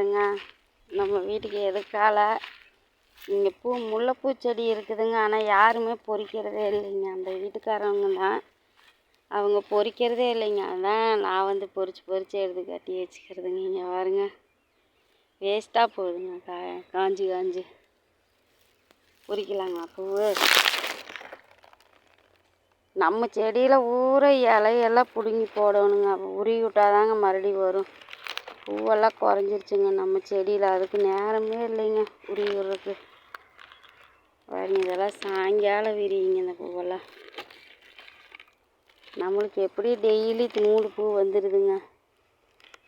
பாருங்க. நம்ம வீட்டுக்கு எதுக்கால? இங்கே பூ முல்லைப்பூ செடி இருக்குதுங்க. ஆனால் யாருமே பொறிக்கிறதே இல்லைங்க. அந்த வீட்டுக்காரவங்க தான். அவங்க பொறிக்கிறதே இல்லைங்க. அதான் நான் வந்து பொறிச்சு பொறிச்சு எடுத்து கட்டி வச்சுக்கிறதுங்க. இங்கே பாருங்க. வேஸ்ட்டாக போகுதுங்க. கா காஞ்சி காஞ்சி. பொறிக்கலாங்களா பூவு நம்ம செடியில் ஊற இலையெல்லாம் பிடுங்கி போடணுங்க. அப்போ உருவி விட்டாதாங்க மறுபடியும் வரும். பூவெல்லாம் குறைஞ்சிருச்சுங்க. நம்ம செடியில் அதுக்கு நேரமே இல்லைங்க. உரிகிறதுக்கு விடுறதுக்கு. பாருங்க இதெல்லாம் சாயங்காலம் விரியுங்க இந்த பூவெல்லாம். நம்மளுக்கு எப்படி டெய்லி நூறு பூ வந்துடுதுங்க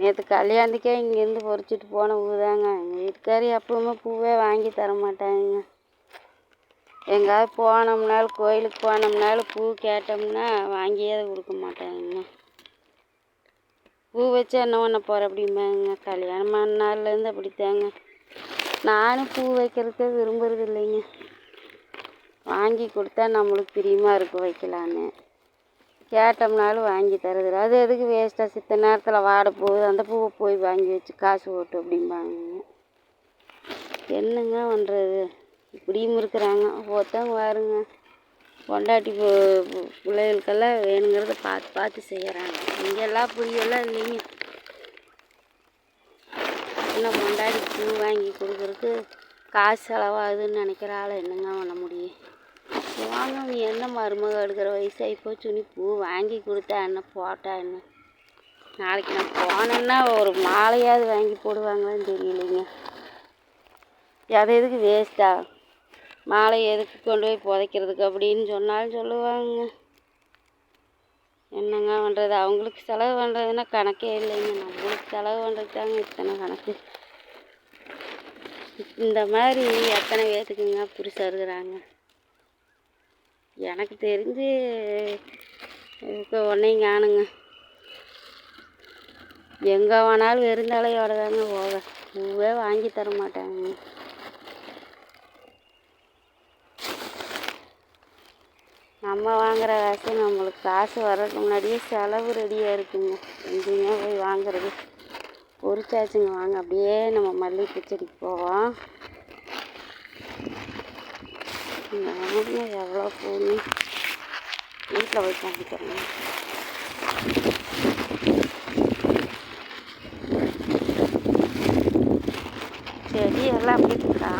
நேற்று கல்யாணத்துக்கே இங்கேருந்து பறிச்சிட்டு போன பூ தாங்க எங்கள் வீட்டுக்காரி எப்பவுமே பூவே வாங்கி தர மாட்டாங்க எங்கேயாவது போனோம்னாலும் கோயிலுக்கு போனோம்னாலும் பூ கேட்டோம்னா வாங்கியே கொடுக்க மாட்டாங்க பூ வச்சு என்ன பண்ண போகிற அப்படிம்பாங்க. கல்யாணம் பண்ண நாள்லேருந்து அப்படித்தாங்க. நானும் பூ வைக்கிறதுக்கே விரும்புறது இல்லைங்க. வாங்கி கொடுத்தா நம்மளுக்கு பிரியமாக இருக்கும் வைக்கலான்னு. கேட்டோம்னாலும் வாங்கி தரதில்ல. அது எதுக்கு வேஸ்ட்டாக சித்த நேரத்தில் வாட போகுது அந்த பூவை போய் வாங்கி வச்சு காசு ஓட்டு அப்படிம்பாங்க. என்னங்க பண்ணுறது இப்படியும் இருக்கிறாங்க. ஒருத்தவங்க பாருங்க. பொண்டாட்டி பு- பிள்ளைகளுக்கெல்லாம் வேணுங்கிறத பார்த்து பார்த்து செய்கிறாங்க இங்கெல்லாம் புரியெல்லாம் இல்லைங்க. இன்னும் பொண்டாட்டி பூ வாங்கி கொடுக்குறதுக்கு காசு செலவாகுதுன்னு நினைக்கிற ஆளை என்னங்க பண்ண முடியும்? வாங்க நீ என்ன மருமக எடுக்கிற வயசாகி போச்சு நீ பூ வாங்கி கொடுத்தா என்ன போட்டா என்ன? நாளைக்கு நான் போனேன்னா ஒரு மாலையாவது வாங்கி போடுவாங்களான்னு தெரியலைங்க. அது எதுக்கு வேஸ்ட்டாக மாலை எதுக்கு கொண்டு போய் புதைக்கிறதுக்கு அப்படின்னு சொன்னாலும் சொல்லுவாங்க. என்னங்க பண்ணுறது அவங்களுக்கு செலவு பண்ணுறதுன்னா கணக்கே இல்லைங்க. நம்மளுக்கு செலவு பண்ணுறது தாங்க இத்தனை கணக்கு. இந்த மாதிரி எத்தனை பேர்த்துக்குங்க புதுசாக இருக்கிறாங்க? எனக்கு தெரிஞ்சு இப்போ ஒன்றையும் காணுங்க. எங்கே வேணாலும் வெறுந்தலையோட தாங்க போவேன் பூவே வாங்கி தர மாட்டாங்க. நம்ம வாங்குற காசு நம்மளுக்கு காசு வர்றதுக்கு முன்னாடியே செலவு ரெடியாக இருக்குங்க. எங்கேயுமே போய் வாங்குறது. பொறிச்சாச்சுங்க வாங்க. அப்படியே நம்ம மல்லிகைப்பூ செடிக்கு போவோம். நானும் எவ்வளோ பூன்னு வீட்டில் போய் காமிக்கிறேங்க. செடியெல்லாம் அப்படி கா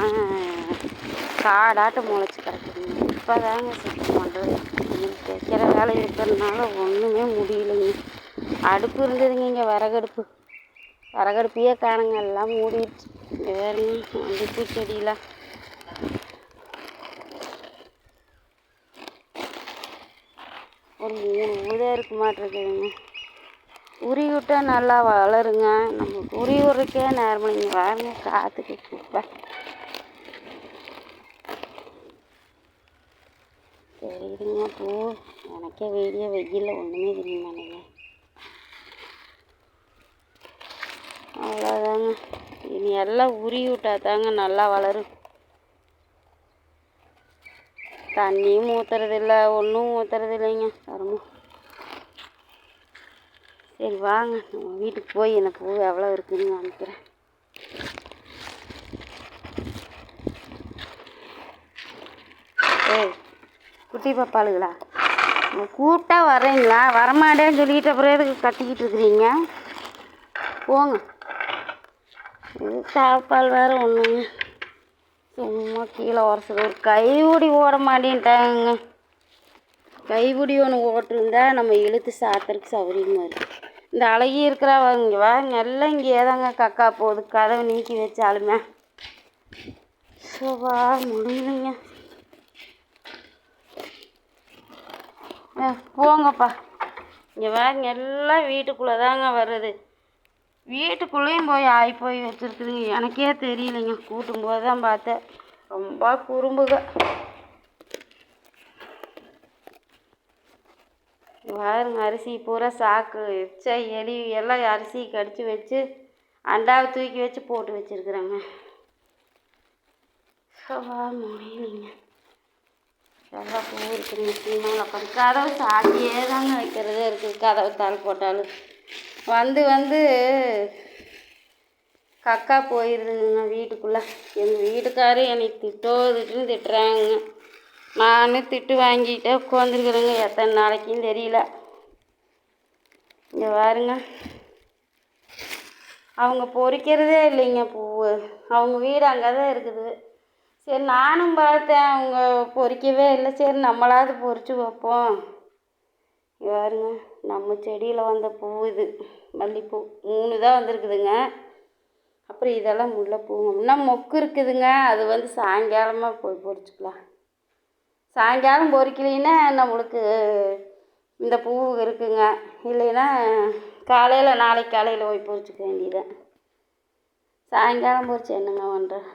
காடாட்டம் முளைச்சி கிடக்குதுங்க. இப்போ தாங்க பண்ணுறது தைக்கிற வேலை இருக்கிறதுனால ஒன்றுமே முடியலைங்க. அடுப்பு இருந்ததுங்க இங்கே விறகடுப்பு. விறகடுப்பையே காணுங்க எல்லாம் மூடிடுச்சு. வேறு வேறுங்க அந்த பூச்செடியெலாம் ஒரு மூணு ஊதே இருக்க மாட்டிருக்குதுங்க உரி விட்டால் நல்லா வளருங்க. நம்ம உரி விட்றக்கே நேரம் நீங்கள் வாருங்க காற்றுக்கு குப்பை சரி தெரியுதுங்க பூ. எனக்கே வெளியே வெயிலில் ஒன்றுமே தெரிய மாட்டேங்க அவ்வளோதாங்க இனி எல்லாம் உரி விட்டா தாங்க நல்லா வளரும். தண்ணியும் ஊற்றுறதில்ல ஒன்றும் ஊற்றுறது இல்லைங்க சரி வாங்க. நம்ம வீட்டுக்கு போய் எனக்கு பூ எவ்வளோ இருக்குதுன்னு காமிக்கிறேன். சரி குட்டி பாப்பாளுங்களா கூப்பிட்டா வரீங்களா? வரமாட்டேன்னு சொல்லிட்டு அப்புறம் எதுக்கு கத்திக்கிட்டு இருக்கிறீங்க? போங்க. சாப்பால் வேறு ஒன்றுங்க சும்மா கீழே உரசுது ஒரு கைபிடி ஓட மாட்டேன்ட்டாங்க. கைபிடி ஒன்று ஓட்டிருந்தா நம்ம இழுத்து சாத்துறதுக்கு சௌரியமாக இருக்குது இந்த அழகி இருக்கிறவங்க வாங்க எல்லாம் இங்கே ஏதாங்க கக்கா போகுது. கதவை நீக்கி வச்சாலுமே. சோபா முடியலைங்க போங்கப்பா. இங்கே பாருங்க எல்லாம் வீட்டுக்குள்ளே தாங்க வருது. வீட்டுக்குள்ளேயும் போய் ஆகி போய் வச்சுருக்குதுங்க. எனக்கே தெரியலைங்க. கூட்டும் போது தான் பார்த்தேன். ரொம்ப குறும்புக. பாருங்க அரிசி பூரா சாக்கு எச்சா எலி எல்லாம் அரிசி கடிச்சு வச்சு அண்டாவை தூக்கி வச்சு போட்டு வச்சுருக்குறேங்க. சவா முடியலைங்க. நல்லா பூ இருக்குது பின்னால் உட்காந்து கதவு சாத்தியே தாங்க வைக்கிறதே இருக்குது கதவு தாள் போட்டாலும். வந்து வந்து கக்கா போயிடுதுங்க வீட்டுக்குள்ளே. எங்கள் வீட்டுக்காரர் என்னை திட்டோ திட்டுன்னு திட்டுறாங்க. நானும் திட்டு வாங்கிட்டே உட்காந்துருக்குறேங்க எத்தனை நாளைக்கும் தெரியல. இங்கே பாருங்க. அவங்க பொறிக்கிறதே இல்லைங்க பூவு. அவங்க வீடு அங்கே தான் இருக்குது. சரி நானும் பார்த்தேன். அவங்க பொறிக்கவே இல்லை. சரி நம்மளாவது பொறிச்சு வைப்போம் யாருங்க நம்ம செடியில் வந்த பூ இது. மல்லிப்பூ. மூணு தான் வந்திருக்குதுங்க. அப்புறம் இதெல்லாம் முல்லைப்பூங்க இன்னும் மொக்கு இருக்குதுங்க. அது வந்து சாயங்காலமாக போய் பொறிச்சுக்கலாம். சாயங்காலம் பொறிக்கலைன்னா நம்மளுக்கு இந்த பூ இருக்குங்க. இல்லைன்னா காலையில் நாளைக்கு காலையில் போய் பொறிச்சுக்க வேண்டியதான் சாயங்காலம் பொறிச்சு என்னங்க பண்ணுறேன்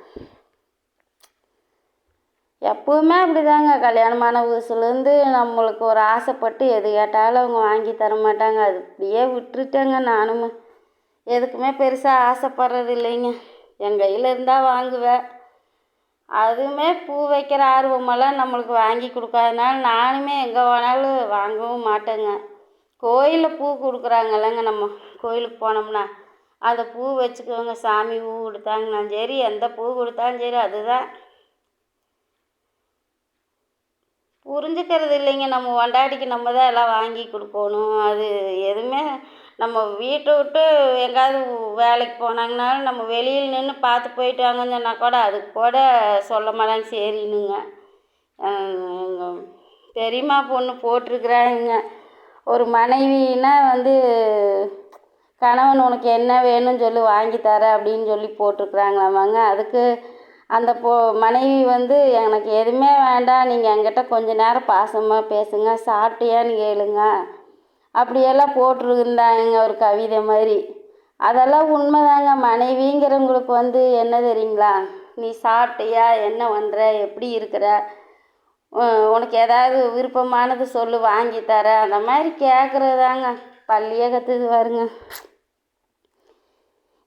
எப்பவுமே அப்படிதாங்க. கல்யாணமான புதுசுலேருந்து நம்மளுக்கு ஒரு ஆசைப்பட்டு எது கேட்டாலும் அவங்க வாங்கி தர மாட்டாங்க அது அப்படியே விட்டுட்டேங்க நானும். எதுக்குமே பெருசாக ஆசைப்படுறது இல்லைங்க. என் கையில் இருந்தால் வாங்குவேன் அதுவுமே பூ வைக்கிற ஆர்வமெல்லாம் நம்மளுக்கு வாங்கி கொடுக்காதனால நானுமே எங்கே வேணாலும் வாங்கவும் மாட்டேங்க. கோயிலில் பூ கொடுக்குறாங்கல்லங்க நம்ம. கோயிலுக்கு போனோம்னா அந்த பூ வச்சுக்குவோங்க. சாமி பூ கொடுத்தாங்கன்னா சரி எந்த பூ கொடுத்தாலும் சரி அதுதான். புரிஞ்சுக்கிறது இல்லைங்க. நம்ம பொண்டாட்டிக்கு நம்ம தான் எல்லாம் வாங்கி கொடுக்கணும். அது எதுவுமே நம்ம வீட்டை விட்டு எங்கேயாவது வேலைக்கு போனாங்கனாலும் நம்ம வெளியில் நின்று பார்த்து போயிட்டு வாங்கன்னு சொன்னால் கூட அதுக்கு கூட சொல்ல மாட்டாங்க. சரின்னுங்க. எங்கள் பெரியம்மா பொண்ணு போட்டிருக்கிறாங்க. ஒரு மனைவினா வந்து கணவன் உனக்கு என்ன வேணும்னு சொல்லி வாங்கி தரேன் அப்படின்னு சொல்லி போட்டிருக்குறாங்களாமாங்க. அதுக்கு அந்த பொ மனைவி வந்து எனக்கு எதுவுமே வேண்டாம். நீங்கள் என்கிட்ட கொஞ்ச நேரம் பாசமாக பேசுங்க. சாப்பிட்டியான்னு கேளுங்க அப்படியெல்லாம் போட்டிருந்தாங்க ஒரு கவிதை மாதிரி. அதெல்லாம் உண்மைதாங்க. மனைவிங்கிறவங்களுக்கு வந்து என்ன தெரியுங்களா? நீ சாப்பிட்டியா? என்ன பண்ணுற எப்படி இருக்கிற? உனக்கு ஏதாவது விருப்பமானது சொல்லு வாங்கி தர. அந்த மாதிரி கேட்குறது தாங்க பள்ளியே கற்றுது பாருங்க.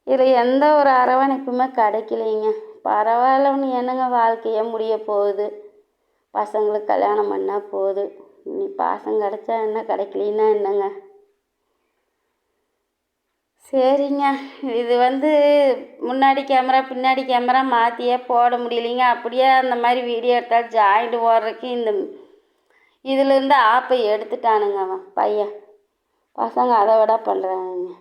இதில் எந்த ஒரு அரவணைப்புமே கிடைக்கலைங்க. பரவாயில்லன்னு என்னங்க வாழ்க்கையே முடிய போகுது? பசங்களுக்கு கல்யாணம் பண்ணால் போகுது இனி பாசம் கிடச்சா என்ன கிடைக்கலன்னா என்னங்க? சரிங்க. இது வந்து முன்னாடி கேமரா பின்னாடி கேமரா மாற்றியே போட முடியலைங்க. அப்படியே அந்த மாதிரி வீடியோ எடுத்தால் ஜாயிண்ட் ஓடுறதுக்கு இந்த இதுலேருந்து ஆப்பை எடுத்துட்டானுங்க அவன் பையன். பசங்க அதை விட பண்ணுறாங்க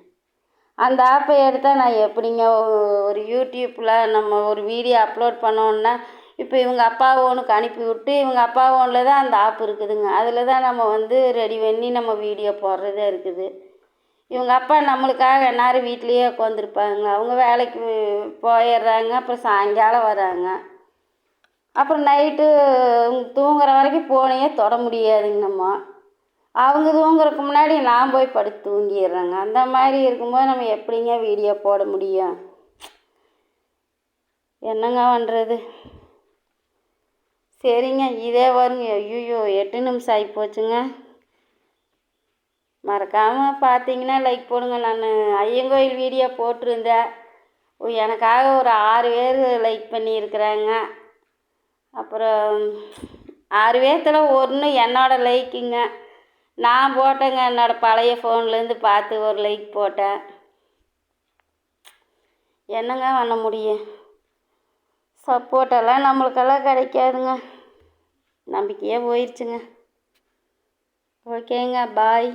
அந்த ஆப்பை எடுத்தால் நான் எப்படிங்க ஒரு யூடியூப்பில் நம்ம ஒரு வீடியோ அப்லோட் பண்ணோன்னா இப்போ இவங்க அப்பா ஓனுக்கு அனுப்பி விட்டு இவங்க அப்பா ஓனில் தான் அந்த ஆப் இருக்குதுங்க. அதில் தான் நம்ம வந்து ரெடி பண்ணி நம்ம வீடியோ போடுறதே இருக்குது. இவங்க அப்பா நம்மளுக்காக எந்நேரம் வீட்லேயே உட்காந்துருப்பாங்க அவங்க வேலைக்கு போயிடுறாங்க அப்புறம் சாயங்காலம் வராங்க. அப்புறம் நைட்டு தூங்குற வரைக்கும் ஃபோனையே தொட முடியாதுங்க நம்ம. அவங்க தூங்குறதுக்கு முன்னாடி நான் போய் படுத்து தூங்கிடுறேங்க. அந்த மாதிரி இருக்கும்போது நம்ம எப்படிங்க வீடியோ போட முடியும்? என்னங்க பண்ணுறது சரிங்க இதே வருங்க ஐயோ எட்டு நிமிஷம் ஆகி போச்சுங்க. மறக்காமல் பார்த்தீங்கன்னா லைக் போடுங்க. நான் ஐயங்கோயில் வீடியோ போட்டிருந்தேன். எனக்காக ஒரு ஆறு பேர் லைக் பண்ணியிருக்கிறாங்க. அப்புறம் ஆறு பேர்த்தில் ஒன்று என்னோட லைக்குங்க நான் போட்டேங்க என்னோட பழைய ஃபோன்லேருந்து பார்த்து ஒரு லைக் போட்டேன். என்னங்க பண்ண முடியும்? சப்போர்ட்டெல்லாம் நம்மளுக்கெல்லாம் கிடைக்காதுங்க. நம்பிக்கையே போயிடுச்சுங்க ஓகேங்க பாய்